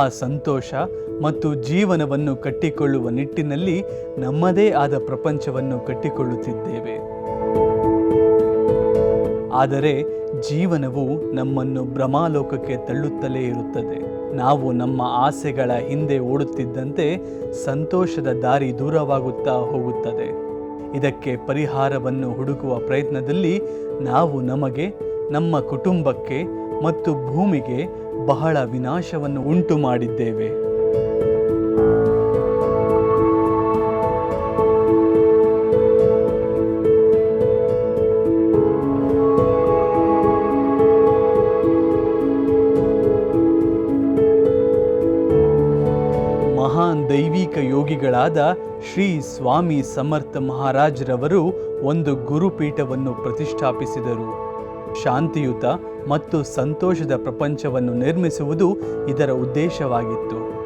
ಆ ಸಂತೋಷ ಮತ್ತು ಜೀವನವನ್ನು ಕಟ್ಟಿಕೊಳ್ಳುವ ನಿಟ್ಟಿನಲ್ಲಿ ನಮ್ಮದೇ ಆದ ಪ್ರಪಂಚವನ್ನು ಕಟ್ಟಿಕೊಳ್ಳುತ್ತಿದ್ದೇವೆ. ಆದರೆ ಜೀವನವು ನಮ್ಮನ್ನು ಭ್ರಮಾಲೋಕಕ್ಕೆ ತಳ್ಳುತ್ತಲೇ ಇರುತ್ತದೆ. ನಾವು ನಮ್ಮ ಆಸೆಗಳ ಹಿಂದೆ ಓಡುತ್ತಿದ್ದಂತೆ ಸಂತೋಷದ ದಾರಿ ದೂರವಾಗುತ್ತಾ ಹೋಗುತ್ತದೆ. ಇದಕ್ಕೆ ಪರಿಹಾರವನ್ನು ಹುಡುಕುವ ಪ್ರಯತ್ನದಲ್ಲಿ ನಾವು ನಮಗೆ, ನಮ್ಮ ಕುಟುಂಬಕ್ಕೆ ಮತ್ತು ಭೂಮಿಗೆ ಬಹಳ ವಿನಾಶವನ್ನು ಉಂಟು ಮಾಡಿದ್ದೇವೆ ಮಹಾನ್ ದೈವಿಕ ಯೋಗಿಗಳಾದ ಶ್ರೀ ಸ್ವಾಮಿ ಸಮರ್ಥ ಮಹಾರಾಜರವರು ಒಂದು ಗುರುಪೀಠವನ್ನು ಪ್ರತಿಷ್ಠಾಪಿಸಿದರು. ಶಾಂತಿಯುತ ಮತ್ತು ಸಂತೋಷದ ಪ್ರಪಂಚವನ್ನು ನಿರ್ಮಿಸುವುದು ಇದರ ಉದ್ದೇಶವಾಗಿತ್ತು.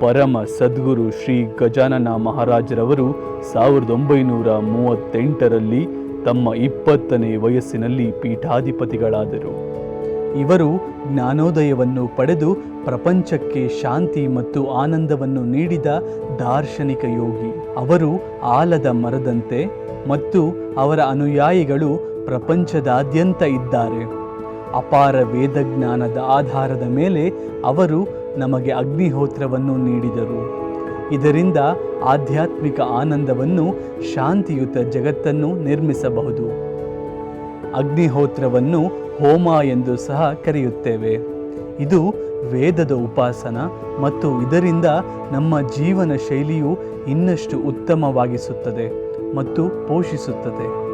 ಪರಮ ಸದ್ಗುರು ಶ್ರೀ ಗಜಾನನ ಮಹಾರಾಜರವರು ಸಾವಿರದ ಒಂಬೈನೂರ ಮೂವತ್ತೆಂಟರಲ್ಲಿ ತಮ್ಮ ಇಪ್ಪತ್ತನೇ ವಯಸ್ಸಿನಲ್ಲಿ ಪೀಠಾಧಿಪತಿಗಳಾದರು. ಇವರು ಜ್ಞಾನೋದಯವನ್ನು ಪಡೆದು ಪ್ರಪಂಚಕ್ಕೆ ಶಾಂತಿ ಮತ್ತು ಆನಂದವನ್ನು ನೀಡಿದ ದಾರ್ಶನಿಕ ಯೋಗಿ. ಅವರು ಆಲದ ಮರದಂತೆ ಮತ್ತು ಅವರ ಅನುಯಾಯಿಗಳು ಪ್ರಪಂಚದಾದ್ಯಂತ ಇದ್ದಾರೆ. ಅಪಾರ ವೇದಜ್ಞಾನದ ಆಧಾರದ ಮೇಲೆ ಅವರು ನಮಗೆ ಅಗ್ನಿಹೋತ್ರವನ್ನು ನೀಡಿದರು. ಇದರಿಂದ ಆಧ್ಯಾತ್ಮಿಕ ಆನಂದವನ್ನು ಶಾಂತಿಯುತ ಜಗತ್ತನ್ನು ನಿರ್ಮಿಸಬಹುದು. ಅಗ್ನಿಹೋತ್ರವನ್ನು ಹೋಮ ಎಂದು ಸಹ ಕರೆಯುತ್ತೇವೆ. ಇದು ವೇದದ ಉಪಾಸನ ಮತ್ತು ಇದರಿಂದ ನಮ್ಮ ಜೀವನ ಶೈಲಿಯು ಇನ್ನಷ್ಟು ಉತ್ತಮವಾಗಿಸುತ್ತದೆ ಮತ್ತು ಪೋಷಿಸುತ್ತದೆ.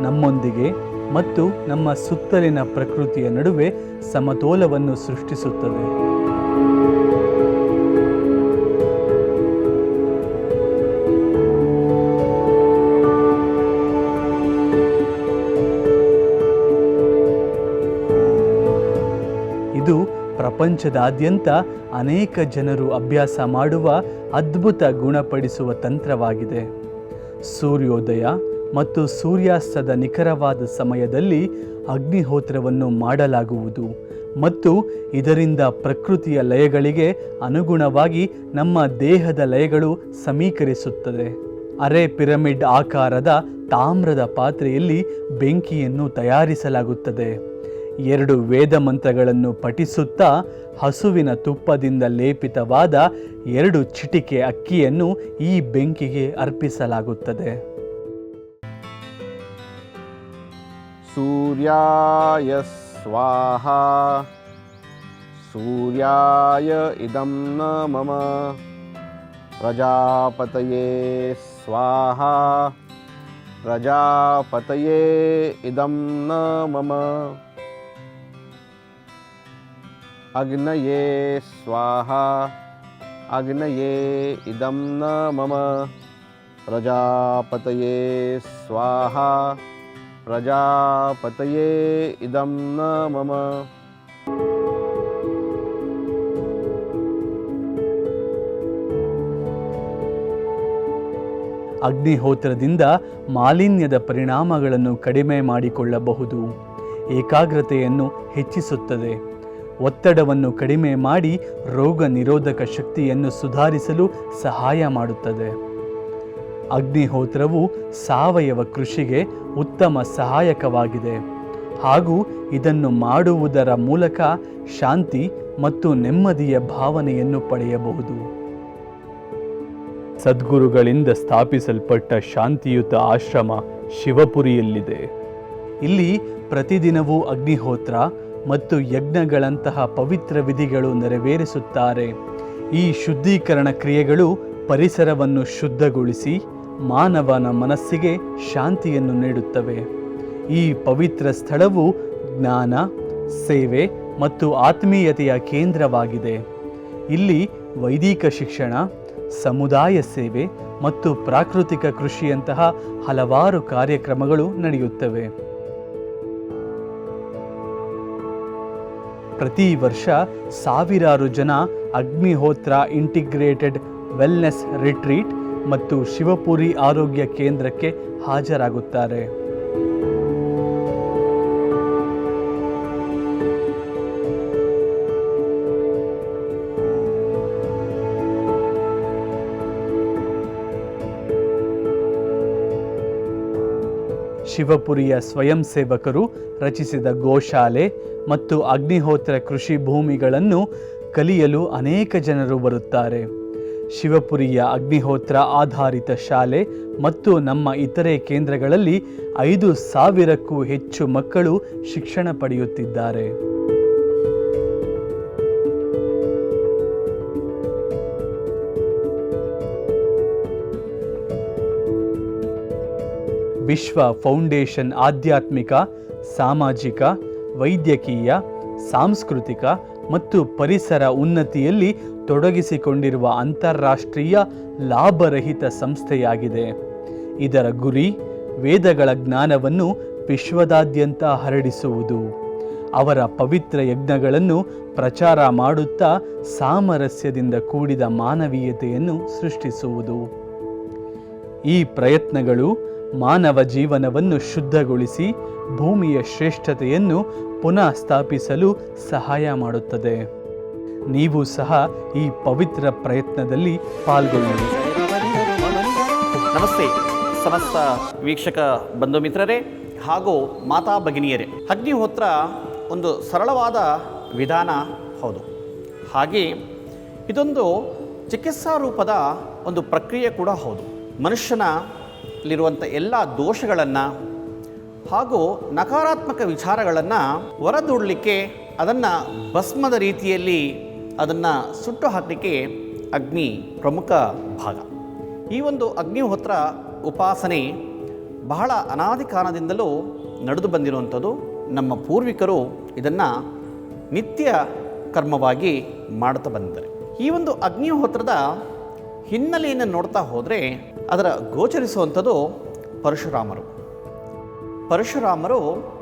ನಮ್ಮೊಂದಿಗೆ ಮತ್ತು ನಮ್ಮ ಸುತ್ತಲಿನ ಪ್ರಕೃತಿಯ ನಡುವೆ ಸಮತೋಲವನ್ನು ಸೃಷ್ಟಿಸುತ್ತದೆ. ಇದು ಪ್ರಪಂಚದಾದ್ಯಂತ ಅನೇಕ ಜನರು ಅಭ್ಯಾಸ ಮಾಡುವ ಅದ್ಭುತ ಗುಣಪಡಿಸುವ ತಂತ್ರವಾಗಿದೆ. ಸೂರ್ಯೋದಯ ಮತ್ತು ಸೂರ್ಯಾಸ್ತದ ನಿಖರವಾದ ಸಮಯದಲ್ಲಿ ಅಗ್ನಿಹೋತ್ರವನ್ನು ಮಾಡಲಾಗುವುದು ಮತ್ತು ಇದರಿಂದ ಪ್ರಕೃತಿಯ ಲಯಗಳಿಗೆ ಅನುಗುಣವಾಗಿ ನಮ್ಮ ದೇಹದ ಲಯಗಳು ಸಮೀಕರಿಸುತ್ತದೆ. ಅರೆ ಪಿರಮಿಡ್ ಆಕಾರದ ತಾಮ್ರದ ಪಾತ್ರೆಯಲ್ಲಿ ಬೆಂಕಿಯನ್ನು ತಯಾರಿಸಲಾಗುತ್ತದೆ. ಎರಡು ವೇದ ಮಂತ್ರಗಳನ್ನು ಪಠಿಸುತ್ತಾ ಹಸುವಿನ ತುಪ್ಪದಿಂದ ಲೇಪಿತವಾದ ಎರಡು ಚಿಟಿಕೆ ಅಕ್ಕಿಯನ್ನು ಈ ಬೆಂಕಿಗೆ ಅರ್ಪಿಸಲಾಗುತ್ತದೆ. सूर्याय स्वाहा। सूर्याय इदं न मम। प्रजापतये स्वाहा। प्रजापतये इदं न मम। अग्नये स्वाहा। अग्नये इदं न मम। प्रजापतये स्वाहा। ಪ್ರಜಾಪತಯೇ ಇದಂ ನ ಮಮ ಅಗ್ನಿಹೋತ್ರದಿಂದ ಮಾಲಿನ್ಯದ ಪರಿಣಾಮಗಳನ್ನು ಕಡಿಮೆ ಮಾಡಿಕೊಳ್ಳಬಹುದು. ಏಕಾಗ್ರತೆಯನ್ನು ಹೆಚ್ಚಿಸುತ್ತದೆ. ಒತ್ತಡವನ್ನು ಕಡಿಮೆ ಮಾಡಿ ರೋಗ ನಿರೋಧಕ ಶಕ್ತಿಯನ್ನು ಸುಧಾರಿಸಲು ಸಹಾಯ ಮಾಡುತ್ತದೆ. ಅಗ್ನಿಹೋತ್ರವು ಸಾವಯವ ಕೃಷಿಗೆ ಉತ್ತಮ ಸಹಾಯಕವಾಗಿದೆ. ಹಾಗೂ ಇದನ್ನು ಮಾಡುವುದರ ಮೂಲಕ ಶಾಂತಿ ಮತ್ತು ನೆಮ್ಮದಿಯ ಭಾವನೆಯನ್ನು ಪಡೆಯಬಹುದು. ಸದ್ಗುರುಗಳಿಂದ ಸ್ಥಾಪಿಸಲ್ಪಟ್ಟ ಶಾಂತಿಯುತ ಆಶ್ರಮ ಶಿವಪುರಿಯಲ್ಲಿದೆ. ಇಲ್ಲಿ ಪ್ರತಿದಿನವೂ ಅಗ್ನಿಹೋತ್ರ ಮತ್ತು ಯಜ್ಞಗಳಂತಹ ಪವಿತ್ರ ವಿಧಿಗಳು ನೆರವೇರಿಸುತ್ತಾರೆ. ಈ ಶುದ್ಧೀಕರಣ ಕ್ರಿಯೆಗಳು ಪರಿಸರವನ್ನು ಶುದ್ಧಗೊಳಿಸಿ ಮಾನವನ ಮನಸ್ಸಿಗೆ ಶಾಂತಿಯನ್ನು ನೀಡುತ್ತವೆ. ಈ ಪವಿತ್ರ ಸ್ಥಳವು ಜ್ಞಾನ, ಸೇವೆ ಮತ್ತು ಆತ್ಮೀಯತೆಯ ಕೇಂದ್ರವಾಗಿದೆ. ಇಲ್ಲಿ ವೈದಿಕ ಶಿಕ್ಷಣ, ಸಮುದಾಯ ಸೇವೆ ಮತ್ತು ಪ್ರಾಕೃತಿಕ ಕೃಷಿಯಂತಹ ಹಲವಾರು ಕಾರ್ಯಕ್ರಮಗಳು ನಡೆಯುತ್ತವೆ. ಪ್ರತಿ ವರ್ಷ ಸಾವಿರಾರು ಜನ ಅಗ್ನಿಹೋತ್ರ ಇಂಟಿಗ್ರೇಟೆಡ್ ವೆಲ್ನೆಸ್ ರಿಟ್ರೀಟ್ ಮತ್ತು ಶಿವಪುರಿ ಆರೋಗ್ಯ ಕೇಂದ್ರಕ್ಕೆ ಹಾಜರಾಗುತ್ತಾರೆ. ಶಿವಪುರಿಯ ಸ್ವಯಂ ಸೇವಕರು ರಚಿಸಿದ ಗೋಶಾಲೆ ಮತ್ತು ಅಗ್ನಿಹೋತ್ರ ಕೃಷಿ ಭೂಮಿಗಳನ್ನು ಕಲಿಯಲು ಅನೇಕ ಜನರು ಬರುತ್ತಾರೆ. ಶಿವಪುರಿಯ ಅಗ್ನಿಹೋತ್ರ ಆಧಾರಿತ ಶಾಲೆ ಮತ್ತು ನಮ್ಮ ಇತರೆ ಕೇಂದ್ರಗಳಲ್ಲಿ ಐದು ಸಾವಿರಕ್ಕೂ ಹೆಚ್ಚು ಮಕ್ಕಳು ಶಿಕ್ಷಣ ಪಡೆಯುತ್ತಿದ್ದಾರೆ. ವಿಶ್ವ ಫೌಂಡೇಶನ್ ಆಧ್ಯಾತ್ಮಿಕ, ಸಾಮಾಜಿಕ, ವೈದ್ಯಕೀಯ, ಸಾಂಸ್ಕೃತಿಕ ಮತ್ತು ಪರಿಸರ ಉನ್ನತಿಯಲ್ಲಿ ತೊಡಗಿಸಿಕೊಂಡಿರುವ ಅಂತಾರಾಷ್ಟ್ರೀಯ ಲಾಭರಹಿತ ಸಂಸ್ಥೆಯಾಗಿದೆ. ಇದರ ಗುರಿ ವೇದಗಳ ಜ್ಞಾನವನ್ನು ವಿಶ್ವದಾದ್ಯಂತ ಹರಡಿಸುವುದು. ಅವರ ಪವಿತ್ರ ಯಜ್ಞಗಳನ್ನು ಪ್ರಚಾರ ಮಾಡುತ್ತಾ ಸಾಮರಸ್ಯದಿಂದ ಕೂಡಿದ ಮಾನವೀಯತೆಯನ್ನು ಸೃಷ್ಟಿಸುವುದು. ಈ ಪ್ರಯತ್ನಗಳು ಮಾನವ ಜೀವನವನ್ನು ಶುದ್ಧಗೊಳಿಸಿ ಭೂಮಿಯ ಶ್ರೇಷ್ಠತೆಯನ್ನು ಪುನಃ ಸ್ಥಾಪಿಸಲು ಸಹಾಯ ಮಾಡುತ್ತದೆ. ನೀವು ಸಹ ಈ ಪವಿತ್ರ ಪ್ರಯತ್ನದಲ್ಲಿ ಪಾಲ್ಗೊಳ್ಳಿ. ನಮಸ್ತೆ. ಸಮಸ್ತ ವೀಕ್ಷಕ ಬಂಧು ಮಿತ್ರರೇ ಹಾಗೂ ಮಾತಾ ಭಗಿನಿಯರೇ. ಅಗ್ನಿಹೋತ್ರ ಒಂದು ಸರಳವಾದ ವಿಧಾನ ಹೌದು. ಹಾಗೆ ಇದೊಂದು ಚಿಕಿತ್ಸಾ ರೂಪದ ಒಂದು ಪ್ರಕ್ರಿಯೆ ಕೂಡ ಹೌದು. ಮನುಷ್ಯನಲ್ಲಿರುವಂಥ ಎಲ್ಲ ದೋಷಗಳನ್ನು ಹಾಗೂ ನಕಾರಾತ್ಮಕ ವಿಚಾರಗಳನ್ನು ಹೊರದೂಡಲಿಕ್ಕೆ ಅದನ್ನು ಭಸ್ಮದ ರೀತಿಯಲ್ಲಿ ಅದನ್ನು ಸುಟ್ಟು ಹಾಕಲಿಕ್ಕೆ ಅಗ್ನಿ ಪ್ರಮುಖ ಭಾಗ. ಈ ಒಂದು ಅಗ್ನಿಹೋತ್ರ ಉಪಾಸನೆ ಬಹಳ ಅನಾದಿ ಕಾಲದಿಂದಲೂ ನಡೆದು ಬಂದಿರುವಂಥದ್ದು. ನಮ್ಮ ಪೂರ್ವಿಕರು ಇದನ್ನು ನಿತ್ಯ ಕರ್ಮವಾಗಿ ಮಾಡುತ್ತಾ ಬಂದಿದ್ದಾರೆ. ಈ ಒಂದು ಅಗ್ನಿಹೋತ್ರದ ಹಿನ್ನೆಲೆಯನ್ನು ನೋಡ್ತಾ ಹೋದರೆ ಅದರ ಗೋಚರಿಸುವಂಥದ್ದು ಪರಶುರಾಮರು. ಪರಶುರಾಮರು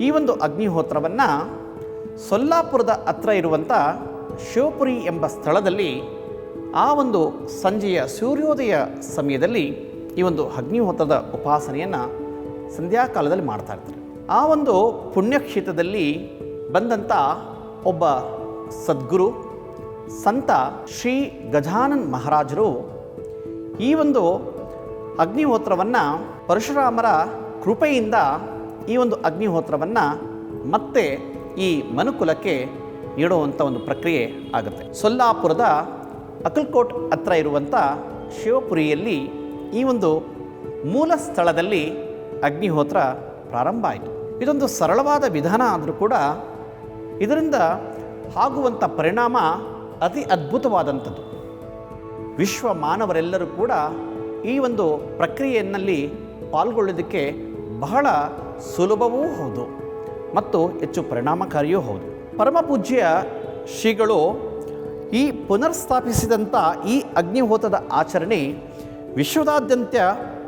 ಈ ಒಂದು ಅಗ್ನಿಹೋತ್ರವನ್ನು ಸೊಲ್ಲಾಪುರದ ಹತ್ರ ಇರುವಂಥ ಶಿವಪುರಿ ಎಂಬ ಸ್ಥಳದಲ್ಲಿ ಆ ಒಂದು ಸಂಜೆಯ ಸೂರ್ಯೋದಯ ಸಮಯದಲ್ಲಿ ಈ ಒಂದು ಅಗ್ನಿಹೋತ್ರದ ಉಪಾಸನೆಯನ್ನು ಸಂಧ್ಯಾಕಾಲದಲ್ಲಿ ಮಾಡ್ತಾ ಇರ್ತಾರೆ. ಆ ಒಂದು ಪುಣ್ಯಕ್ಷೇತ್ರದಲ್ಲಿ ಬಂದಂಥ ಒಬ್ಬ ಸದ್ಗುರು, ಸಂತ ಶ್ರೀ ಗಜಾನನ್ ಮಹಾರಾಜರು ಈ ಒಂದು ಅಗ್ನಿಹೋತ್ರವನ್ನು ಪರಶುರಾಮರ ಕೃಪೆಯಿಂದ ಈ ಒಂದು ಅಗ್ನಿಹೋತ್ರವನ್ನು ಮತ್ತೆ ಈ ಮನುಕುಲಕ್ಕೆ ನೀಡುವಂಥ ಒಂದು ಪ್ರಕ್ರಿಯೆ ಆಗುತ್ತೆ. ಸೊಲ್ಲಾಪುರದ ಅಕಲ್ಕೋಟ್ ಹತ್ರ ಇರುವಂಥ ಶಿವಪುರಿಯಲ್ಲಿ ಈ ಒಂದು ಮೂಲ ಸ್ಥಳದಲ್ಲಿ ಅಗ್ನಿಹೋತ್ರ ಪ್ರಾರಂಭ ಆಯಿತು. ಇದೊಂದು ಸರಳವಾದ ವಿಧಾನ ಆದರೂ ಕೂಡ ಇದರಿಂದ ಆಗುವಂಥ ಪರಿಣಾಮ ಅತಿ ಅದ್ಭುತವಾದಂಥದ್ದು. ವಿಶ್ವ ಮಾನವರೆಲ್ಲರೂ ಕೂಡ ಈ ಒಂದು ಪ್ರಕ್ರಿಯೆಯಲ್ಲಿ ಪಾಲ್ಗೊಳ್ಳೋದಕ್ಕೆ ಬಹಳ ಸುಲಭವೂ ಹೌದು ಮತ್ತು ಹೆಚ್ಚು ಪರಿಣಾಮಕಾರಿಯೂ ಹೌದು. ಪರಮಪೂಜ್ಯ ಶ್ರೀಗಳು ಈ ಪುನರ್ಸ್ಥಾಪಿಸಿದಂಥ ಈ ಅಗ್ನಿಹೋತದ ಆಚರಣೆ ವಿಶ್ವದಾದ್ಯಂತ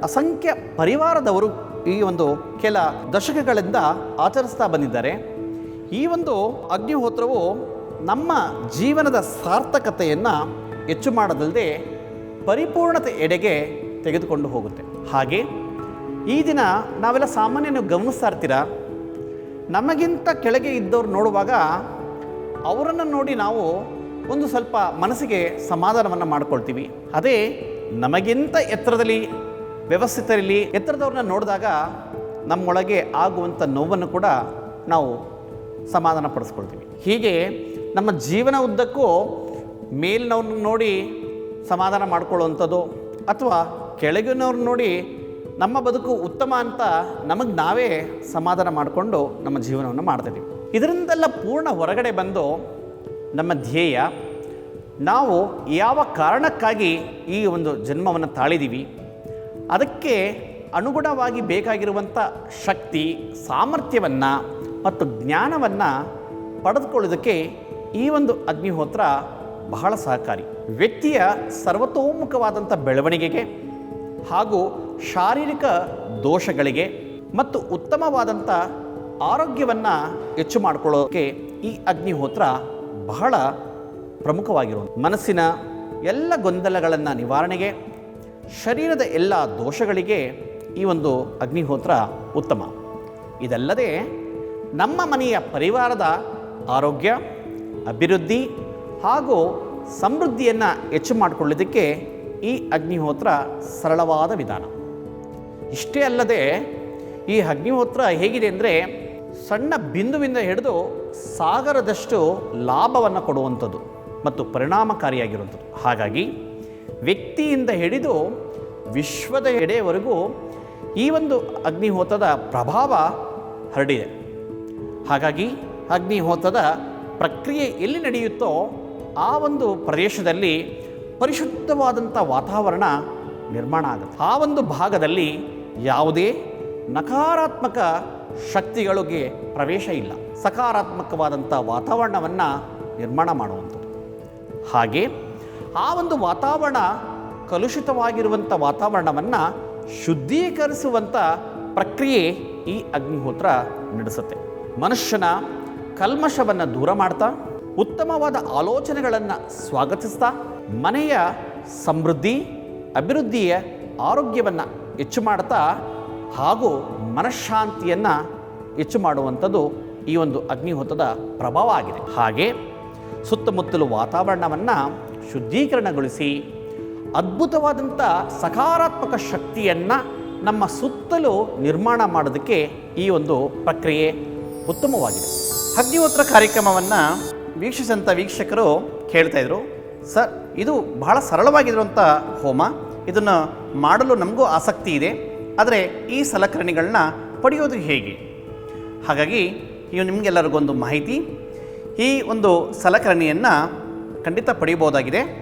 ಅಸಂಖ್ಯ ಪರಿವಾರದವರು ಈ ಒಂದು ಕೆಲ ದಶಕಗಳಿಂದ ಆಚರಿಸ್ತಾ ಬಂದಿದ್ದಾರೆ. ಈ ಒಂದು ಅಗ್ನಿಹೋತ್ರವು ನಮ್ಮ ಜೀವನದ ಸಾರ್ಥಕತೆಯನ್ನು ಹೆಚ್ಚು ಮಾಡದಲ್ಲದೆ ಪರಿಪೂರ್ಣತೆ ಎಡೆಗೆ ತೆಗೆದುಕೊಂಡು ಹೋಗುತ್ತೆ. ಹಾಗೆ ಈ ದಿನ ನಾವೆಲ್ಲ ಸಾಮಾನ್ಯ ನೀವು ಗಮನಿಸ್ತಾ ಇರ್ತೀರ? ನಮಗಿಂತ ಕೆಳಗೆ ಇದ್ದವ್ರು ನೋಡುವಾಗ ಅವರನ್ನು ನೋಡಿ ನಾವು ಒಂದು ಸ್ವಲ್ಪ ಮನಸ್ಸಿಗೆ ಸಮಾಧಾನವನ್ನು ಮಾಡಿಕೊಳ್ತೀವಿ. ಅದೇ ನಮಗಿಂತ ಎತ್ತರದಲ್ಲಿ, ವ್ಯವಸ್ಥಿತರಲ್ಲಿ ಎತ್ತರದವ್ರನ್ನ ನೋಡಿದಾಗ ನಮ್ಮೊಳಗೆ ಆಗುವಂಥ ನೋವನ್ನು ಕೂಡ ನಾವು ಸಮಾಧಾನ ಪಡಿಸ್ಕೊಳ್ತೀವಿ ಹೀಗೆ ನಮ್ಮ ಜೀವನ ಉದ್ದಕ್ಕೂ ಮೇಲಿನವ್ರನ್ನ ನೋಡಿ ಸಮಾಧಾನ ಮಾಡ್ಕೊಳ್ಳೋವಂಥದ್ದು ಅಥವಾ ಕೆಳಗಿನವ್ರನ್ನ ನೋಡಿ ನಮ್ಮ ಬದುಕು ಉತ್ತಮ ಅಂತ ನಮಗೆ ನಾವೇ ಸಮಾಧಾನ ಮಾಡಿಕೊಂಡು ನಮ್ಮ ಜೀವನವನ್ನು ಮಾಡ್ತೀವಿ ಇದರಿಂದೆಲ್ಲ ಪೂರ್ಣ ಹೊರಗಡೆ ಬಂದು ನಮ್ಮ ಧ್ಯೇಯ, ನಾವು ಯಾವ ಕಾರಣಕ್ಕಾಗಿ ಈ ಒಂದು ಜನ್ಮವನ್ನು ತಾಳಿದ್ದೀವಿ, ಅದಕ್ಕೆ ಅನುಗುಣವಾಗಿ ಬೇಕಾಗಿರುವಂಥ ಶಕ್ತಿ, ಸಾಮರ್ಥ್ಯವನ್ನು ಮತ್ತು ಜ್ಞಾನವನ್ನು ಪಡೆದುಕೊಳ್ಳೋದಕ್ಕೆ ಈ ಒಂದು ಅಗ್ನಿಹೋತ್ರ ಬಹಳ ಸಹಕಾರಿ. ವ್ಯಕ್ತಿಯ ಸರ್ವತೋಮುಖವಾದಂಥ ಬೆಳವಣಿಗೆಗೆ ಹಾಗೂ ಶಾರೀರಿಕ ದೋಷಗಳಿಗೆ ಮತ್ತು ಉತ್ತಮವಾದಂಥ ಆರೋಗ್ಯವನ್ನು ಹೆಚ್ಚು ಮಾಡಿಕೊಳ್ಳೋಕೆ ಈ ಅಗ್ನಿಹೋತ್ರ ಬಹಳ ಪ್ರಮುಖವಾಗಿರುವ ಮನಸ್ಸಿನ ಎಲ್ಲ ಗೊಂದಲಗಳನ್ನು ನಿವಾರಣೆಗೆ, ಶರೀರದ ಎಲ್ಲ ದೋಷಗಳಿಗೆ ಈ ಒಂದು ಅಗ್ನಿಹೋತ್ರ ಉತ್ತಮ. ಇದಲ್ಲದೆ ನಮ್ಮ ಮನೆಯ ಪರಿವಾರದ ಆರೋಗ್ಯ, ಅಭಿವೃದ್ಧಿ ಹಾಗೂ ಸಮೃದ್ಧಿಯನ್ನು ಹೆಚ್ಚು ಮಾಡಿಕೊಳ್ಳೋದಕ್ಕೆ ಈ ಅಗ್ನಿಹೋತ್ರ ಸರಳವಾದ ವಿಧಾನ. ಇಷ್ಟೇ ಅಲ್ಲದೆ ಈ ಅಗ್ನಿಹೋತ್ರ ಹೇಗಿದೆ ಅಂದರೆ ಸಣ್ಣ ಬಿಂದುವಿಂದ ಹಿಡಿದು ಸಾಗರದಷ್ಟು ಲಾಭವನ್ನು ಕೊಡುವಂಥದ್ದು ಮತ್ತು ಪರಿಣಾಮಕಾರಿಯಾಗಿರುವಂಥದ್ದು. ಹಾಗಾಗಿ ವ್ಯಕ್ತಿಯಿಂದ ಹಿಡಿದು ವಿಶ್ವದ ಎಡೆಯವರೆಗೂ ಈ ಒಂದು ಅಗ್ನಿಹೋತ್ರದ ಪ್ರಭಾವ ಹರಡಿದೆ. ಹಾಗಾಗಿ ಅಗ್ನಿಹೋತ್ರದ ಪ್ರಕ್ರಿಯೆ ಎಲ್ಲಿ ನಡೆಯುತ್ತೋ ಆ ಒಂದು ಪ್ರದೇಶದಲ್ಲಿ ಪರಿಶುದ್ಧವಾದಂಥ ವಾತಾವರಣ ನಿರ್ಮಾಣ ಆಗುತ್ತೆ. ಆ ಒಂದು ಭಾಗದಲ್ಲಿ ಯಾವುದೇ ನಕಾರಾತ್ಮಕ ಶಕ್ತಿಗಳಿಗೆ ಪ್ರವೇಶ ಇಲ್ಲ. ಸಕಾರಾತ್ಮಕವಾದಂಥ ವಾತಾವರಣವನ್ನು ನಿರ್ಮಾಣ ಮಾಡುವಂಥದ್ದು. ಹಾಗೆ ಆ ಒಂದು ವಾತಾವರಣ ಕಲುಷಿತವಾಗಿರುವಂಥ ವಾತಾವರಣವನ್ನು ಶುದ್ಧೀಕರಿಸುವಂಥ ಪ್ರಕ್ರಿಯೆ ಈ ಅಗ್ನಿಹೋತ್ರ ನಡೆಸುತ್ತೆ. ಮನುಷ್ಯನ ಕಲ್ಮಶವನ್ನು ದೂರ ಮಾಡ್ತಾ ಉತ್ತಮವಾದ ಆಲೋಚನೆಗಳನ್ನು ಸ್ವಾಗತಿಸ್ತಾ ಮನೆಯ ಸಮೃದ್ಧಿ, ಅಭಿವೃದ್ಧಿಯ ಆರೋಗ್ಯವನ್ನು ಹೆಚ್ಚು ಮಾಡ್ತಾ ಹಾಗೂ ಮನಃಶಾಂತಿಯನ್ನು ಹೆಚ್ಚು ಮಾಡುವಂಥದ್ದು ಈ ಒಂದು ಅಗ್ನಿಹೋತದ ಪ್ರಭಾವ ಆಗಿದೆ. ಹಾಗೆ ಸುತ್ತಮುತ್ತಲು ವಾತಾವರಣವನ್ನು ಶುದ್ಧೀಕರಣಗೊಳಿಸಿ ಅದ್ಭುತವಾದಂಥ ಸಕಾರಾತ್ಮಕ ಶಕ್ತಿಯನ್ನು ನಮ್ಮ ಸುತ್ತಲೂ ನಿರ್ಮಾಣ ಮಾಡೋದಕ್ಕೆ ಈ ಒಂದು ಪ್ರಕ್ರಿಯೆ ಉತ್ತಮವಾಗಿದೆ. ಅಗ್ನಿಹೋತ್ರ ಕಾರ್ಯಕ್ರಮವನ್ನು ವೀಕ್ಷಿಸಿದಂಥ ವೀಕ್ಷಕರು ಕೇಳ್ತಾ ಇದ್ರು, ಸರ್, ಇದು ಬಹಳ ಸರಳವಾಗಿರುವಂಥ ಹೋಮ. ಇದನ್ನು ಮಾಡಲು ನಮಗೂ ಆಸಕ್ತಿ ಇದೆ. ಆದರೆ ಈ ಸಲಕರಣೆಗಳನ್ನ ಪಡೆಯೋದು ಹೇಗೆ? ಹಾಗಾಗಿ ಇವು ನಿಮಗೆಲ್ಲರಿಗೊಂದು ಮಾಹಿತಿ. ಈ ಒಂದು ಸಲಕರಣೆಯನ್ನು ಖಂಡಿತ ಪಡೆಯಬಹುದಾಗಿದೆ.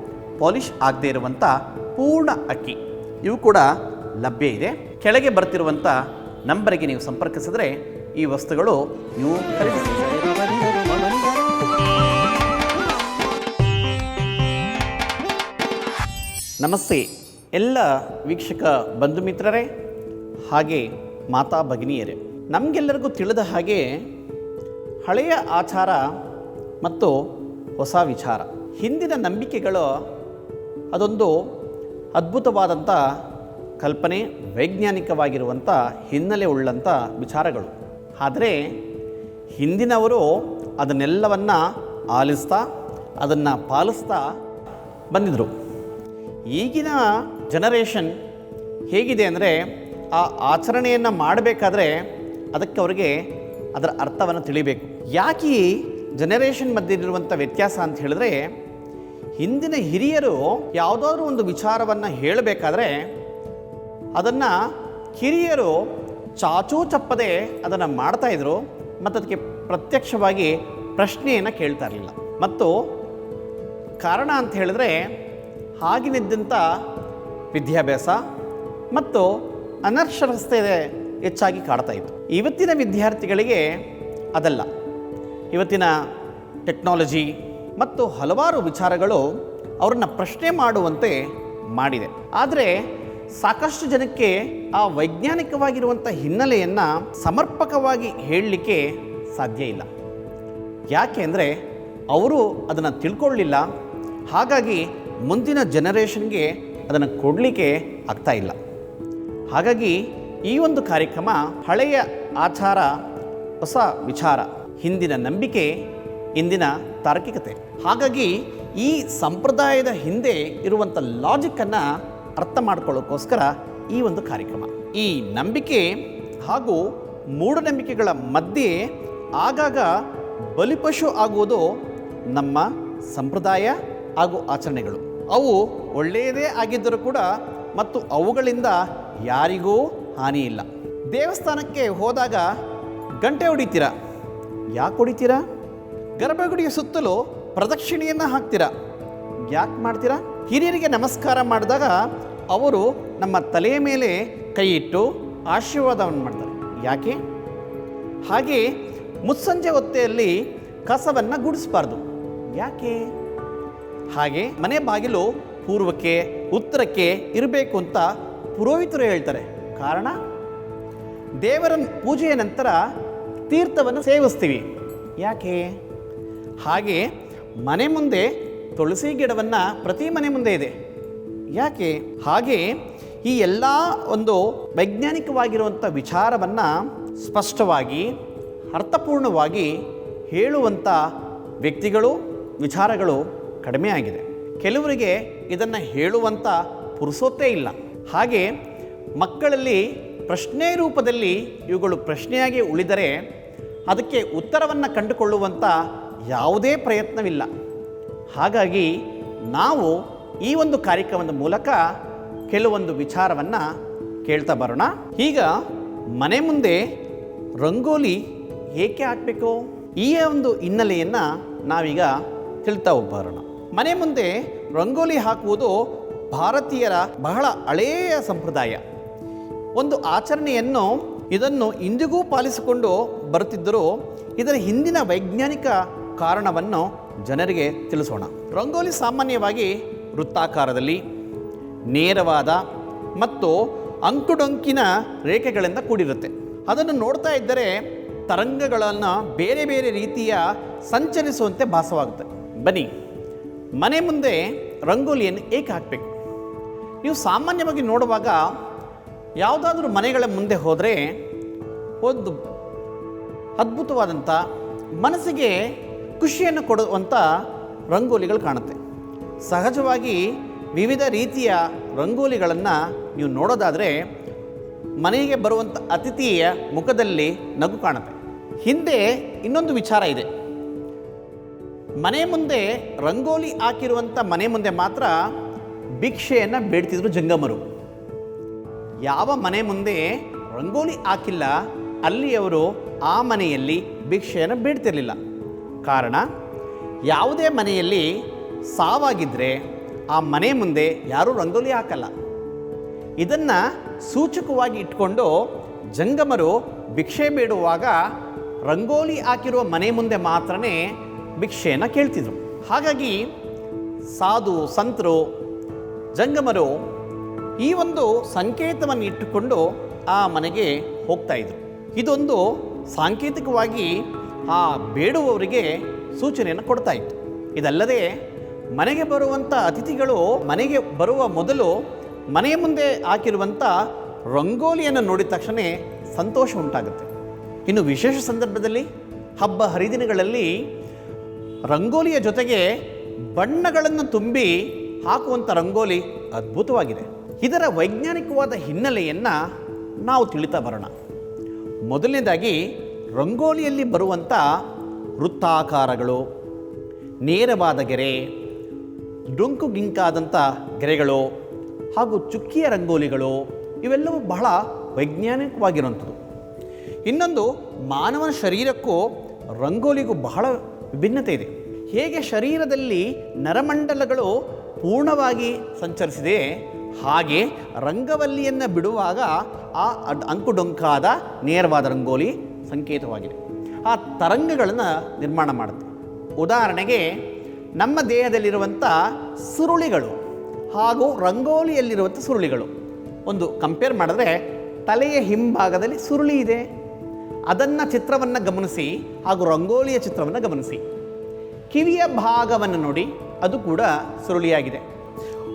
ಪಾಲಿಷ್ ಆಗದೇ ಇರುವಂಥ ಪೂರ್ಣ ಅಕ್ಕಿ. ಇವು ಕೂಡ ಲಭ್ಯ ಇದೆ. ಕೆಳಗೆ ಬರ್ತಿರುವಂಥ ನಂಬರಿಗೆ ನೀವು ಸಂಪರ್ಕಿಸಿದ್ರೆ ಈ ವಸ್ತುಗಳು ನೀವು ಖರೀದಿಸಿ ನಮಸ್ತೆ. ಎಲ್ಲ ವೀಕ್ಷಕ ಬಂಧು ಮಿತ್ರರೇ, ಹಾಗೆ ಮಾತಾ ಭಗಿನಿಯರೇ. ನಮಗೆಲ್ಲರಿಗೂ ತಿಳಿದ ಹಾಗೆ ಹಳೆಯ ಆಚಾರ ಮತ್ತು ಹೊಸ ವಿಚಾರ. ಹಿಂದಿನ ನಂಬಿಕೆಗಳು ಅದೊಂದು ಅದ್ಭುತವಾದಂಥ ಕಲ್ಪನೆ, ವೈಜ್ಞಾನಿಕವಾಗಿರುವಂಥ ಹಿನ್ನೆಲೆ ಉಳ್ಳಂಥ ವಿಚಾರಗಳು. ಆದರೆ ಹಿಂದಿನವರು ಅದನ್ನೆಲ್ಲವನ್ನು ಆಲಿಸ್ತಾ, ಅದನ್ನು ಪಾಲಿಸ್ತಾ ಬಂದಿದ್ದರು ಈಗಿನ ಜನರೇಷನ್ ಹೇಗಿದೆ ಅಂದರೆ ಆ ಆಚರಣೆಯನ್ನು ಮಾಡಬೇಕಾದ್ರೆ ಅದಕ್ಕೆ ಅವರಿಗೆ ಅದರ ಅರ್ಥವನ್ನು ತಿಳಿಬೇಕು. ಯಾಕೆ ಜನರೇಷನ್ ಮಧ್ಯೆ ಇರುವಂಥ ವ್ಯತ್ಯಾಸ ಅಂತ ಹೇಳಿದ್ರೆ ಹಿಂದಿನ ಹಿರಿಯರು ಯಾವುದಾದ್ರೂ ಒಂದು ವಿಚಾರವನ್ನು ಹೇಳಬೇಕಾದ್ರೆ ಅದನ್ನು ಕಿರಿಯರು ಚಾಚೂ ಚಪ್ಪದೆ ಅದನ್ನು ಮಾಡ್ತಾಯಿದ್ರು ಮತ್ತು ಅದಕ್ಕೆ ಪ್ರತ್ಯಕ್ಷವಾಗಿ ಪ್ರಶ್ನೆಯನ್ನು ಕೇಳ್ತಾ ಇರಲಿಲ್ಲ. ಮತ್ತು ಕಾರಣ ಅಂತ ಹೇಳಿದ್ರೆ ಆಗಿನಿದ್ದಂಥ ವಿದ್ಯಾಭ್ಯಾಸ ಮತ್ತು ಅನಕ್ಷರಸ್ಥೆ ಹೆಚ್ಚಾಗಿ ಕಾಡ್ತಾ ಇತ್ತು. ಇವತ್ತಿನ ವಿದ್ಯಾರ್ಥಿಗಳಿಗೆ ಅದಲ್ಲ. ಇವತ್ತಿನ ಟೆಕ್ನಾಲಜಿ ಮತ್ತು ಹಲವಾರು ವಿಚಾರಗಳು ಅವರನ್ನು ಪ್ರಶ್ನೆ ಮಾಡುವಂತೆ ಮಾಡಿದೆ. ಆದರೆ ಸಾಕಷ್ಟು ಜನಕ್ಕೆ ಆ ವೈಜ್ಞಾನಿಕವಾಗಿರುವಂಥ ಹಿನ್ನೆಲೆಯನ್ನು ಸಮರ್ಪಕವಾಗಿ ಹೇಳಲಿಕ್ಕೆ ಸಾಧ್ಯ ಇಲ್ಲ. ಯಾಕೆ ಅಂದರೆ ಅವರು ಅದನ್ನು ತಿಳ್ಕೊಳ್ಳಿಲ್ಲ. ಹಾಗಾಗಿ ಮುಂದಿನ ಜನರೇಷನ್ಗೆ ಅದನ್ನು ಕೊಡಲಿಕ್ಕೆ ಆಗ್ತಾ ಇಲ್ಲ. ಹಾಗಾಗಿ ಈ ಒಂದು ಕಾರ್ಯಕ್ರಮ ಹಳೆಯ ಆಚಾರ, ಹೊಸ ವಿಚಾರ, ಹಿಂದಿನ ನಂಬಿಕೆ ಇಂದಿನ ತಾರ್ಕಿಕತೆ. ಹಾಗಾಗಿ ಈ ಸಂಪ್ರದಾಯದ ಹಿಂದೆ ಇರುವಂಥ ಲಾಜಿಕ್ಕನ್ನು ಅರ್ಥ ಮಾಡ್ಕೊಳ್ಳೋಕ್ಕೋಸ್ಕರ ಈ ಒಂದು ಕಾರ್ಯಕ್ರಮ. ಈ ನಂಬಿಕೆ ಹಾಗೂ ಮೂಢನಂಬಿಕೆಗಳ ಮಧ್ಯೆ ಆಗಾಗ ಬಲಿಪಶು ಆಗುವುದು ನಮ್ಮ ಸಂಪ್ರದಾಯ ಹಾಗೂ ಆಚರಣೆಗಳು. ಅವು ಒಳ್ಳೆಯದೇ ಆಗಿದ್ದರೂ ಕೂಡ ಮತ್ತು ಅವುಗಳಿಂದ ಯಾರಿಗೂ ಹಾನಿ ಇಲ್ಲ. ದೇವಸ್ಥಾನಕ್ಕೆ ಹೋದಾಗ ಗಂಟೆ ಹೊಡಿತೀರಾ? ಯಾಕೆ ಹೊಡಿತೀರಾ? ಗರ್ಭಗುಡಿಯ ಸುತ್ತಲೂ ಪ್ರದಕ್ಷಿಣೆಯನ್ನು ಹಾಕ್ತೀರಾ? ಯಾಕೆ ಮಾಡ್ತೀರಾ? ಹಿರಿಯರಿಗೆ ನಮಸ್ಕಾರ ಮಾಡಿದಾಗ ಅವರು ನಮ್ಮ ತಲೆಯ ಮೇಲೆ ಕೈ ಇಟ್ಟು ಆಶೀರ್ವಾದವನ್ನು ಮಾಡ್ತಾರೆ. ಯಾಕೆ? ಹಾಗೆ ಮುಸ್ಸಂಜೆ ಹೊತ್ತೆಯಲ್ಲಿ ಕಸವನ್ನು ಗುಡಿಸಬಾರ್ದು. ಯಾಕೆ? ಹಾಗೆ ಮನೆ ಬಾಗಿಲು ಪೂರ್ವಕ್ಕೆ, ಉತ್ತರಕ್ಕೆ ಇರಬೇಕು ಅಂತ ಪುರೋಹಿತರು ಹೇಳ್ತಾರೆ. ಕಾರಣ? ದೇವರ ಪೂಜೆಯ ನಂತರ ತೀರ್ಥವನ್ನು ಸೇವಿಸ್ತೀವಿ. ಯಾಕೆ? ಹಾಗೆ ಮನೆ ಮುಂದೆ ತುಳಸಿ ಗಿಡವನ್ನು ಪ್ರತಿ ಮನೆ ಮುಂದೆ ಇದೆ. ಯಾಕೆ? ಹಾಗೆ ಈ ಎಲ್ಲ ಒಂದು ವೈಜ್ಞಾನಿಕವಾಗಿರುವಂಥ ವಿಚಾರವನ್ನು ಸ್ಪಷ್ಟವಾಗಿ, ಅರ್ಥಪೂರ್ಣವಾಗಿ ಹೇಳುವಂಥ ವ್ಯಕ್ತಿಗಳು, ವಿಚಾರಗಳು ಕಡಿಮೆ ಆಗಿದೆ. ಕೆಲವರಿಗೆ ಇದನ್ನು ಹೇಳುವಂಥ ಪುರುಸೊತ್ತೇ ಇಲ್ಲ. ಹಾಗೆ ಮಕ್ಕಳಲ್ಲಿ ಪ್ರಶ್ನೆ ರೂಪದಲ್ಲಿ ಇವುಗಳು ಪ್ರಶ್ನೆಯಾಗಿ ಉಳಿದರೆ ಅದಕ್ಕೆ ಉತ್ತರವನ್ನು ಕಂಡುಕೊಳ್ಳುವಂಥ ಯಾವುದೇ ಪ್ರಯತ್ನವಿಲ್ಲ. ಹಾಗಾಗಿ ನಾವು ಈ ಒಂದು ಕಾರ್ಯಕ್ರಮದ ಮೂಲಕ ಕೆಲವೊಂದು ವಿಚಾರವನ್ನು ಕೇಳ್ತಾ ಬರೋಣ. ಈಗ ಮನೆ ಮುಂದೆ ರಂಗೋಲಿ ಏಕೆ ಹಾಕಬೇಕು? ಈ ಒಂದು ಹಿನ್ನೆಲೆಯನ್ನು ನಾವೀಗ ತಿಳ್ತಾ ಹೋಗ್ಬರೋಣ ಮನೆ ಮುಂದೆ ರಂಗೋಲಿ ಹಾಕುವುದು ಭಾರತೀಯರ ಬಹಳ ಹಳೆಯ ಸಂಪ್ರದಾಯ. ಒಂದು ಆಚರಣೆಯನ್ನು ಇದನ್ನು ಇಂದಿಗೂ ಪಾಲಿಸಿಕೊಂಡು ಬರುತ್ತಿದ್ದರೂ ಇದರ ಹಿಂದಿನ ವೈಜ್ಞಾನಿಕ ಕಾರಣವನ್ನು ಜನರಿಗೆ ತಿಳಿಸೋಣ. ರಂಗೋಲಿ ಸಾಮಾನ್ಯವಾಗಿ ವೃತ್ತಾಕಾರದಲ್ಲಿ ನೇರವಾದ ಮತ್ತು ಅಂಕುಡೊಂಕಿನ ರೇಖೆಗಳಿಂದ ಕೂಡಿರುತ್ತೆ. ಅದನ್ನು ನೋಡ್ತಾ ಇದ್ದರೆ ತರಂಗಗಳನ್ನು ಬೇರೆ ಬೇರೆ ರೀತಿಯ ಸಂಚರಿಸುವಂತೆ ಭಾಸವಾಗುತ್ತೆ. ಬನ್ನಿ, ಮನೆ ಮುಂದೆ ರಂಗೋಲಿಯನ್ನು ಏಕೆ ಹಾಕಬೇಕು? ನೀವು ಸಾಮಾನ್ಯವಾಗಿ ನೋಡುವಾಗ ಯಾವುದಾದ್ರೂ ಮನೆಗಳ ಮುಂದೆ ಹೋದರೆ ಒಂದು ಅದ್ಭುತವಾದಂಥ ಮನಸ್ಸಿಗೆ ಖುಷಿಯನ್ನು ಕೊಡುವಂಥ ರಂಗೋಲಿಗಳು ಕಾಣುತ್ತೆ. ಸಹಜವಾಗಿ ವಿವಿಧ ರೀತಿಯ ರಂಗೋಲಿಗಳನ್ನು ನೀವು ನೋಡೋದಾದರೆ ಮನೆಗೆ ಬರುವಂಥ ಅತಿಥಿಯ ಮುಖದಲ್ಲಿ ನಗು ಕಾಣುತ್ತೆ. ಹಿಂದೆ ಇನ್ನೊಂದು ವಿಚಾರ ಇದೆ. ಮನೆ ಮುಂದೆ ರಂಗೋಲಿ ಹಾಕಿರುವಂಥ ಮನೆ ಮುಂದೆ ಮಾತ್ರ ಭಿಕ್ಷೆಯನ್ನು ಬೇಡ್ತಿದ್ರು ಜಂಗಮರು. ಯಾವ ಮನೆ ಮುಂದೆ ರಂಗೋಲಿ ಹಾಕಿಲ್ಲ, ಅಲ್ಲಿಯವರು ಆ ಮನೆಯಲ್ಲಿ ಭಿಕ್ಷೆಯನ್ನು ಬೇಡ್ತಿರಲಿಲ್ಲ. ಕಾರಣ, ಯಾವುದೇ ಮನೆಯಲ್ಲಿ ಸಾವಾಗಿದ್ದರೆ ಆ ಮನೆ ಮುಂದೆ ಯಾರೂ ರಂಗೋಲಿ ಹಾಕಲ್ಲ. ಇದನ್ನು ಸೂಚಕವಾಗಿ ಇಟ್ಕೊಂಡು ಜಂಗಮರು ಭಿಕ್ಷೆ ಬೇಡುವಾಗ ರಂಗೋಲಿ ಹಾಕಿರುವ ಮನೆ ಮುಂದೆ ಮಾತ್ರ ಭಿಕ್ಷೆಯನ್ನು ಕೇಳ್ತಿದ್ರು. ಹಾಗಾಗಿ ಸಾಧು, ಸಂತರು, ಜಂಗಮರು ಈ ಒಂದು ಸಂಕೇತವನ್ನು ಇಟ್ಟುಕೊಂಡು ಆ ಮನೆಗೆ ಹೋಗ್ತಾ ಇದ್ರು. ಇದೊಂದು ಸಾಂಕೇತಿಕವಾಗಿ ಆ ಬೇಡುವವರಿಗೆ ಸೂಚನೆಯನ್ನು ಕೊಡ್ತಾ ಇತ್ತು. ಇದಲ್ಲದೆ ಮನೆಗೆ ಬರುವಂಥ ಅತಿಥಿಗಳು ಮನೆಗೆ ಬರುವ ಮೊದಲು ಮನೆಯ ಮುಂದೆ ಹಾಕಿರುವಂಥ ರಂಗೋಲಿಯನ್ನು ನೋಡಿದ ತಕ್ಷಣ ಸಂತೋಷ ಉಂಟಾಗುತ್ತೆ. ಇನ್ನು ವಿಶೇಷ ಸಂದರ್ಭದಲ್ಲಿ ಹಬ್ಬ ಹರಿದಿನಗಳಲ್ಲಿ ರಂಗೋಲಿಯ ಜೊತೆಗೆ ಬಣ್ಣಗಳನ್ನು ತುಂಬಿ ಹಾಕುವಂಥ ರಂಗೋಲಿ ಅದ್ಭುತವಾಗಿದೆ. ಇದರ ವೈಜ್ಞಾನಿಕವಾದ ಹಿನ್ನೆಲೆಯನ್ನು ನಾವು ತಿಳಿತಾ ಬರೋಣ. ಮೊದಲನೇದಾಗಿ ರಂಗೋಲಿಯಲ್ಲಿ ಬರುವಂಥ ವೃತ್ತಾಕಾರಗಳು, ನೇರವಾದ ಗೆರೆ, ಡೊಂಕು ಗಿಂಕಾದಂಥ ಗೆರೆಗಳು ಹಾಗೂ ಚುಕ್ಕಿಯ ರಂಗೋಲಿಗಳು, ಇವೆಲ್ಲವೂ ಬಹಳ ವೈಜ್ಞಾನಿಕವಾಗಿರುವಂಥದ್ದು. ಇನ್ನೊಂದು ಮಾನವನ ಶರೀರಕ್ಕೂ ರಂಗೋಲಿಗೂ ಬಹಳ ವಿಭಿನ್ನತೆ ಇದೆ. ಹೇಗೆ ಶರೀರದಲ್ಲಿ ನರಮಂಡಲಗಳು ಪೂರ್ಣವಾಗಿ ಸಂಚರಿಸಿದೆ, ಹಾಗೆ ರಂಗವಲ್ಲಿಯನ್ನು ಬಿಡುವಾಗ ಆ ಅಂಕುಡೊಂಕಾದ ನೇರವಾದ ರಂಗೋಲಿ ಸಂಕೇತವಾಗಿದೆ. ಆ ತರಂಗಗಳನ್ನು ನಿರ್ಮಾಣ ಮಾಡುತ್ತೆ. ಉದಾಹರಣೆಗೆ, ನಮ್ಮ ದೇಹದಲ್ಲಿರುವಂಥ ಸುರುಳಿಗಳು ಹಾಗೂ ರಂಗೋಲಿಯಲ್ಲಿರುವಂಥ ಸುರುಳಿಗಳು. ಒಂದು ಕಂಪೇರ್ ಮಾಡಿದ್ರೆ ತಲೆಯ ಹಿಂಭಾಗದಲ್ಲಿ ಸುರುಳಿ ಇದೆ. ಅದನ್ನು ಚಿತ್ರವನ್ನು ಗಮನಿಸಿ ಹಾಗೂ ರಂಗೋಲಿಯ ಚಿತ್ರವನ್ನು ಗಮನಿಸಿ. ಕಿವಿಯ ಭಾಗವನ್ನು ನೋಡಿ ಅದು ಕೂಡ ಸುರುಳಿಯಾಗಿದೆ.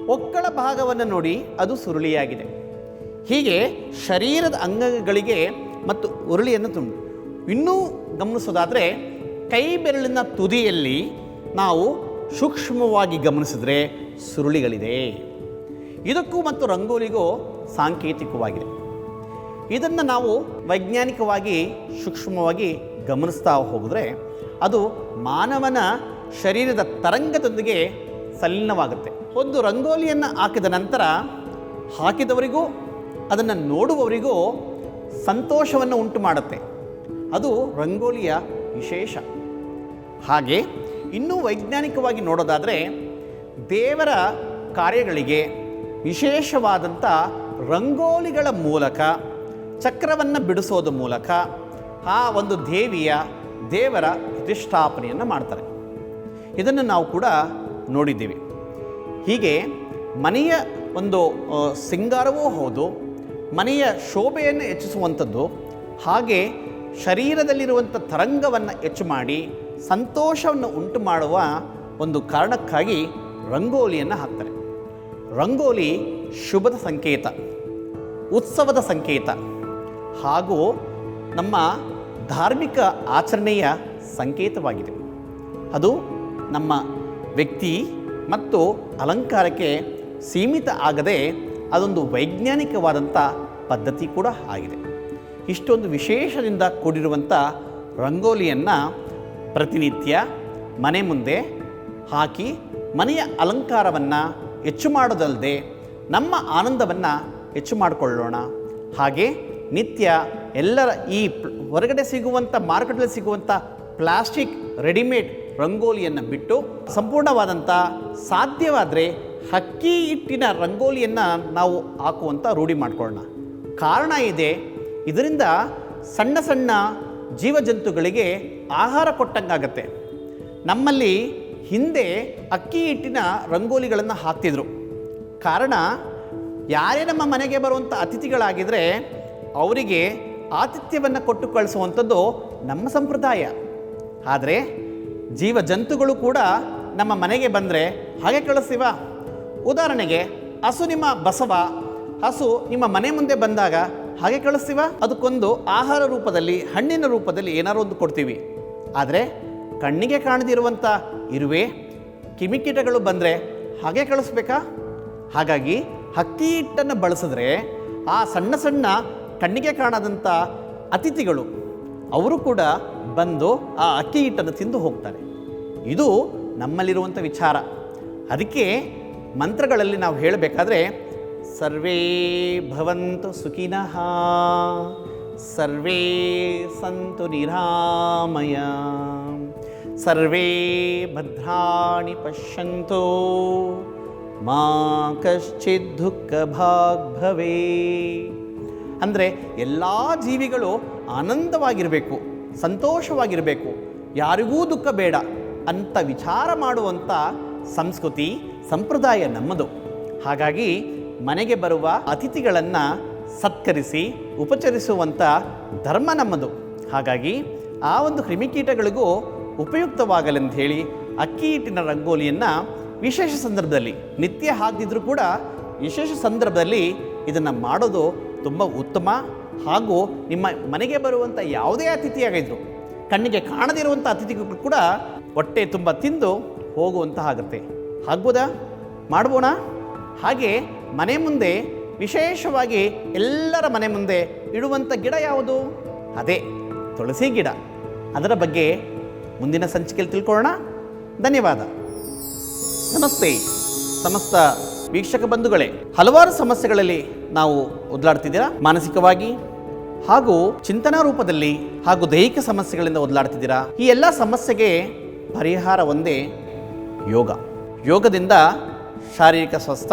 ಒಕ್ಕಳ ಭಾಗವನ್ನು ನೋಡಿ ಅದು ಸುರುಳಿಯಾಗಿದೆ. ಹೀಗೆ ಶರೀರದ ಅಂಗಗಳಿಗೆ ಮತ್ತು ಉರುಳಿಯನ್ನು ತುಂಬ ಇನ್ನೂ ಗಮನಿಸೋದಾದರೆ ಕೈ ಬೆರಳಿನ ತುದಿಯಲ್ಲಿ ನಾವು ಸೂಕ್ಷ್ಮವಾಗಿ ಗಮನಿಸಿದರೆ ಸುರುಳಿಗಳಿದೆ. ಇದಕ್ಕೂ ಮತ್ತು ರಂಗೋಲಿಗೂ ಸಾಂಕೇತಿಕವಾಗಿದೆ. ಇದನ್ನು ನಾವು ವೈಜ್ಞಾನಿಕವಾಗಿ ಸೂಕ್ಷ್ಮವಾಗಿ ಗಮನಿಸ್ತಾ ಹೋಗಿದ್ರೆ ಅದು ಮಾನವನ ಶರೀರದ ತರಂಗದೊಂದಿಗೆ ಸಲೀನವಾಗುತ್ತೆ. ಒಂದು ರಂಗೋಲಿಯನ್ನು ಹಾಕಿದ ನಂತರ ಹಾಕಿದವರಿಗೂ, ಅದನ್ನು ನೋಡುವವರಿಗೂ ಸಂತೋಷವನ್ನು ಉಂಟು ಮಾಡುತ್ತೆ ಅದು ರಂಗೋಲಿಯ ವಿಶೇಷ. ಹಾಗೆ ಇನ್ನೂ ವೈಜ್ಞಾನಿಕವಾಗಿ ನೋಡೋದಾದರೆ ದೇವರ ಕಾರ್ಯಗಳಿಗೆ ವಿಶೇಷವಾದಂಥ ರಂಗೋಲಿಗಳ ಮೂಲಕ, ಚಕ್ರವನ್ನು ಬಿಡಿಸೋದ್ರ ಮೂಲಕ ಆ ಒಂದು ದೇವಿಯ ದೇವರ ಪ್ರತಿಷ್ಠಾಪನೆಯನ್ನು ಮಾಡ್ತಾರೆ. ಇದನ್ನು ನಾವು ಕೂಡ ನೋಡಿದ್ದೀವಿ. ಹೀಗೆ ಮನೆಯ ಒಂದು ಸಿಂಗಾರವೂ ಹೌದು, ಮನೆಯ ಶೋಭೆಯನ್ನು ಹೆಚ್ಚಿಸುವಂಥದ್ದು, ಹಾಗೆ ಶರೀರದಲ್ಲಿರುವಂಥ ತರಂಗವನ್ನು ಹೆಚ್ಚು ಮಾಡಿ ಸಂತೋಷವನ್ನು ಉಂಟು ಮಾಡುವ ಒಂದು ಕಾರಣಕ್ಕಾಗಿ ರಂಗೋಲಿಯನ್ನು ಹಾಕ್ತಾರೆ. ರಂಗೋಲಿ ಶುಭದ ಸಂಕೇತ, ಉತ್ಸವದ ಸಂಕೇತ ಹಾಗೂ ನಮ್ಮ ಧಾರ್ಮಿಕ ಆಚರಣೆಯ ಸಂಕೇತವಾಗಿದೆ. ಅದು ನಮ್ಮ ವ್ಯಕ್ತಿ ಮತ್ತು ಅಲಂಕಾರಕ್ಕೆ ಸೀಮಿತ ಆಗದೆ ಅದೊಂದು ವೈಜ್ಞಾನಿಕವಾದಂಥ ಪದ್ಧತಿ ಕೂಡ ಆಗಿದೆ. ಇಷ್ಟೊಂದು ವಿಶೇಷದಿಂದ ಕೂಡಿರುವಂಥ ರಂಗೋಲಿಯನ್ನು ಪ್ರತಿನಿತ್ಯ ಮನೆ ಮುಂದೆ ಹಾಕಿ ಮನೆಯ ಅಲಂಕಾರವನ್ನು ಹೆಚ್ಚು ಮಾಡೋದಲ್ಲದೆ ನಮ್ಮ ಆನಂದವನ್ನು ಹೆಚ್ಚು ಮಾಡಿಕೊಳ್ಳೋಣ. ಹಾಗೆ ನಿತ್ಯ ಎಲ್ಲರ ಈ ಹೊರಗಡೆ ಸಿಗುವಂಥ ಮಾರ್ಕೆಟಲ್ಲಿ ಸಿಗುವಂಥ ಪ್ಲಾಸ್ಟಿಕ್ ರೆಡಿಮೇಡ್ ರಂಗೋಲಿಯನ್ನು ಬಿಟ್ಟು ಸಂಪೂರ್ಣವಾದಂಥ ಸಾಧ್ಯವಾದರೆ ಹಕ್ಕಿ ಹಿಟ್ಟಿನ ರಂಗೋಲಿಯನ್ನು ನಾವು ಹಾಕುವಂಥ ರೂಢಿ ಮಾಡಿಕೊಳ್ಳೋಣ. ಕಾರಣ ಇದೆ ಇದರಿಂದ ಸಣ್ಣ ಸಣ್ಣ ಜೀವಜಂತುಗಳಿಗೆ ಆಹಾರ ಕೊಟ್ಟಂಗಾಗತ್ತೆ. ನಮ್ಮಲ್ಲಿ ಹಿಂದೆ ಅಕ್ಕಿ ಹಿಟ್ಟಿನ ರಂಗೋಲಿಗಳನ್ನು ಹಾಕ್ತಿದ್ರು. ಕಾರಣ, ಯಾರೇ ನಮ್ಮ ಮನೆಗೆ ಬರುವಂಥ ಅತಿಥಿಗಳಾಗಿದ್ದರೆ ಅವರಿಗೆ ಆತಿಥ್ಯವನ್ನು ಕೊಟ್ಟು ಕಳಿಸುವಂಥದ್ದು ನಮ್ಮ ಸಂಪ್ರದಾಯ. ಆದರೆ ಜೀವ ಜಂತುಗಳು ಕೂಡ ನಮ್ಮ ಮನೆಗೆ ಬಂದರೆ, ಹಾಗೆ ಕಳಿಸ್ತೀವ? ಉದಾಹರಣೆಗೆ, ಹಸು ನಿಮ್ಮ ಬಸವ, ಹಸು ನಿಮ್ಮ ಮನೆ ಮುಂದೆ ಬಂದಾಗ ಹಾಗೆ ಕಳಿಸ್ತೀವ? ಅದಕ್ಕೊಂದು ಆಹಾರ ರೂಪದಲ್ಲಿ, ಹಣ್ಣಿನ ರೂಪದಲ್ಲಿ ಏನಾರು ಒಂದು ಕೊಡ್ತೀವಿ. ಆದರೆ ಕಣ್ಣಿಗೆ ಕಾಣದಿರುವಂಥ ಇರುವೆ, ಕಿಮಿಕೀಟಗಳು ಬಂದರೆ ಹಾಗೆ ಕಳಿಸ್ಬೇಕಾ? ಹಾಗಾಗಿ ಹಕ್ಕಿ ಹಿಟ್ಟನ್ನು ಬಳಸಿದ್ರೆ ಆ ಸಣ್ಣ ಸಣ್ಣ ಕಣ್ಣಿಗೆ ಕಾಣದಂಥ ಅತಿಥಿಗಳು, ಅವರು ಕೂಡ ಬಂದು ಆ ಅಕ್ಕಿ ಹಿಟ್ಟನ್ನು ತಿಂದು ಹೋಗ್ತಾರೆ. ಇದು ನಮ್ಮಲ್ಲಿರುವಂಥ ವಿಚಾರ. ಅದಕ್ಕೆ ಮಂತ್ರಗಳಲ್ಲಿ ನಾವು ಹೇಳಬೇಕಾದ್ರೆ ಸರ್ವೇ ಭವಂತು ಸುಖಿನಃ, ಸರ್ವೇ ಸಂತು ನಿರಾಮಯ, ಸರ್ವೇ ಭದ್ರಾಣಿ ಪಶ್ಯಂತೋ, ಮಾ ಕಶ್ಚಿತ್ ದುಃಖ ಭಾಗ್ ಭವೇ. ಅಂದರೆ ಎಲ್ಲ ಜೀವಿಗಳು ಆನಂದವಾಗಿರಬೇಕು, ಸಂತೋಷವಾಗಿರಬೇಕು, ಯಾರಿಗೂ ದುಃಖ ಬೇಡ ಅಂತ ವಿಚಾರ ಮಾಡುವಂಥ ಸಂಸ್ಕೃತಿ, ಸಂಪ್ರದಾಯ ನಮ್ಮದು. ಹಾಗಾಗಿ ಮನೆಗೆ ಬರುವ ಅತಿಥಿಗಳನ್ನು ಸತ್ಕರಿಸಿ ಉಪಚರಿಸುವಂಥ ಧರ್ಮ ನಮ್ಮದು. ಹಾಗಾಗಿ ಆ ಒಂದು ಕ್ರಿಮಿಕೀಟಗಳಿಗೂ ಉಪಯುಕ್ತವಾಗಲೆಂದು ಹೇಳಿ ಅಕ್ಕಿ ಹಿಟ್ಟಿನ ರಂಗೋಲಿಯನ್ನು ವಿಶೇಷ ಸಂದರ್ಭದಲ್ಲಿ, ನಿತ್ಯ ಹಾಕಿದ್ರೂ ಕೂಡ ವಿಶೇಷ ಸಂದರ್ಭದಲ್ಲಿ ಇದನ್ನು ಮಾಡೋದು ತುಂಬ ಉತ್ತಮ ಹಾಗೂ ನಿಮ್ಮ ಮನೆಗೆ ಬರುವಂಥ ಯಾವುದೇ ಅತಿಥಿಯಾಗಿದ್ರು ಕಣ್ಣಿಗೆ ಕಾಣದಿರುವಂಥ ಅತಿಥಿಗಳು ಕೂಡ ಹೊಟ್ಟೆ ತುಂಬ ತಿಂದು ಹೋಗುವಂತಹ ಆಗುತ್ತೆ ಆಗ್ಬೋದಾ? ಮಾಡ್ಬೋಣ ಹಾಗೆ ಮನೆ ಮುಂದೆ ವಿಶೇಷವಾಗಿ ಎಲ್ಲರ ಮನೆ ಮುಂದೆ ಇಡುವಂಥ ಗಿಡ ಯಾವುದು? ಅದೇ ತುಳಸಿ ಗಿಡ. ಅದರ ಬಗ್ಗೆ ಮುಂದಿನ ಸಂಚಿಕೆಯಲ್ಲಿ ತಿಳ್ಕೊಳ್ಳೋಣ. ಧನ್ಯವಾದ. ನಮಸ್ತೆ. ಸಮಸ್ತ ವೀಕ್ಷಕ ಬಂಧುಗಳೇ, ಹಲವಾರು ಸಮಸ್ಯೆಗಳಲ್ಲಿ ನಾವು ಒದಲಾಡ್ತಿದ್ದೀರಾ ಮಾನಸಿಕವಾಗಿ ಹಾಗೂ ಚಿಂತನಾ ರೂಪದಲ್ಲಿ ಹಾಗೂ ದೈಹಿಕ ಸಮಸ್ಯೆಗಳಿಂದ ಒದಲಾಡ್ತಿದ್ದೀರಾ ಈ ಎಲ್ಲ ಸಮಸ್ಯೆಗೆ ಪರಿಹಾರ ಒಂದೇ ಯೋಗ. ಯೋಗದಿಂದ ಶಾರೀರಿಕ ಸ್ವಸ್ಥ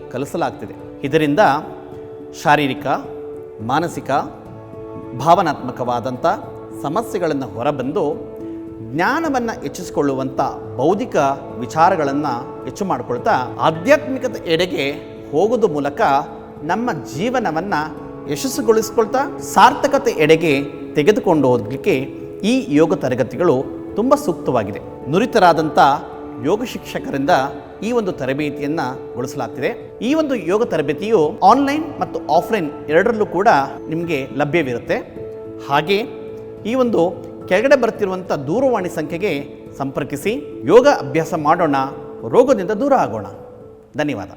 ಕಲಿಸಲಾಗ್ತಿದೆ. ಇದರಿಂದ ಶಾರೀರಿಕ, ಮಾನಸಿಕ, ಭಾವನಾತ್ಮಕವಾದಂಥ ಸಮಸ್ಯೆಗಳನ್ನು ಹೊರಬಂದು ಜ್ಞಾನವನ್ನು ಹೆಚ್ಚಿಸಿಕೊಳ್ಳುವಂಥ ಬೌದ್ಧಿಕ ವಿಚಾರಗಳನ್ನು ಹೆಚ್ಚು ಮಾಡಿಕೊಳ್ತಾ ಆಧ್ಯಾತ್ಮಿಕದ ಎಡೆಗೆ ಹೋಗೋದು ಮೂಲಕ ನಮ್ಮ ಜೀವನವನ್ನು ಯಶಸ್ಸುಗೊಳಿಸ್ಕೊಳ್ತಾ ಸಾರ್ಥಕತೆ ಎಡೆಗೆ ತೆಗೆದುಕೊಂಡು ಹೋಗಲಿಕ್ಕೆ ಈ ಯೋಗ ತರಗತಿಗಳು ತುಂಬ ಸೂಕ್ತವಾಗಿದೆ. ನುರಿತರಾದಂಥ ಯೋಗ ಶಿಕ್ಷಕರಿಂದ ಈ ಒಂದು ತರಬೇತಿಯನ್ನು ಗೊಳಿಸಲಾಗ್ತಿದೆ ಈ ಒಂದು ಯೋಗ ತರಬೇತಿಯು ಆನ್ಲೈನ್ ಮತ್ತು ಆಫ್ಲೈನ್ ಎರಡರಲ್ಲೂ ಕೂಡ ನಿಮಗೆ ಲಭ್ಯವಿರುತ್ತೆ. ಹಾಗೆ ಈ ಒಂದು ಕೆಳಗಡೆ ಬರ್ತಿರುವಂಥ ದೂರವಾಣಿ ಸಂಖ್ಯೆಗೆ ಸಂಪರ್ಕಿಸಿ ಯೋಗ ಅಭ್ಯಾಸ ಮಾಡೋಣ, ರೋಗದಿಂದ ದೂರ ಆಗೋಣ. ಧನ್ಯವಾದ.